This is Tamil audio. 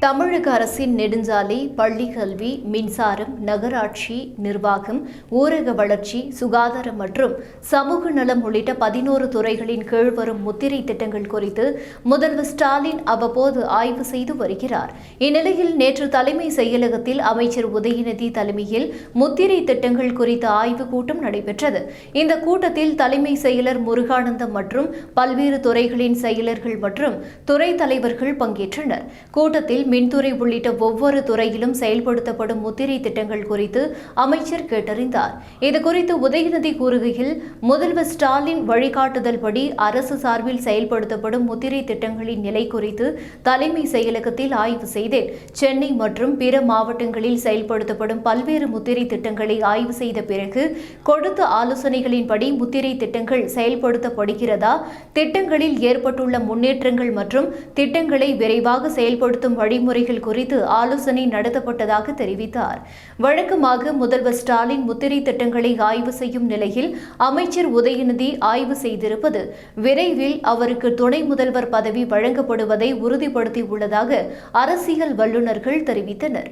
தமிழக அரசின் நெடுஞ்சாலை பள்ளி கல்வி மின்சாரம் நகராட்சி நிர்வாகம் ஊரக வளர்ச்சி சுகாதாரம் மற்றும் சமூக நலம் உள்ளிட்ட பதினோரு துறைகளின் கீழ் வரும் முத்திரை திட்டங்கள் குறித்து முதல்வர் ஸ்டாலின் அவ்வப்போது ஆய்வு செய்து வருகிறார். இந்நிலையில் நேற்று தலைமை செயலகத்தில் அமைச்சர் உதயநிதி தலைமையில் முத்திரை திட்டங்கள் குறித்த ஆய்வுக் கூட்டம் நடைபெற்றது. இந்த கூட்டத்தில் தலைமை செயலர் முருகானந்தம் மற்றும் பல்வேறு துறைகளின் செயலர்கள் மற்றும் துறை தலைவர்கள் பங்கேற்றனர். கூட்டத்தில் மின்துறை உள்ளிட்ட ஒவ்வொரு துறையிலும் செயல்படுத்தப்படும் முத்திரை திட்டங்கள் குறித்து அமைச்சர் கேட்டறிந்தார். இதுகுறித்து உதயநிதி கூறுகையில் முதல்வர் ஸ்டாலின் வழிகாட்டுதல்படி அரசு சார்பில் செயல்படுத்தப்படும் முத்திரை திட்டங்களின் நிலை குறித்து தலைமை செயலகத்தில் ஆய்வு செய்தேன். சென்னை மற்றும் பிற மாவட்டங்களில் செயல்படுத்தப்படும் பல்வேறு முத்திரை திட்டங்களை ஆய்வு செய்த பிறகு கொடுத்த ஆலோசனைகளின்படி முத்திரை திட்டங்கள் செயல்படுத்தப்படுகிறதா திட்டங்களில் ஏற்பட்டுள்ள முன்னேற்றங்கள் மற்றும் திட்டங்களை விரைவாக செயல்படுத்தும் வழி நடைமுறைகள் குறித்து ஆலோசனை நடத்தப்பட்டதாக தெரிவித்தார். வழக்கமாக முதல்வர் ஸ்டாலின் முத்திரை திட்டங்களை ஆய்வு செய்யும் நிலையில் அமைச்சர் உதயநிதி ஆய்வு செய்திருப்பது விரைவில் அவருக்கு துணை முதல்வர் பதவி வழங்கப்படுவதை உறுதிப்படுத்தியுள்ளதாக அரசியல் வல்லுநர்கள் தெரிவித்தனர்.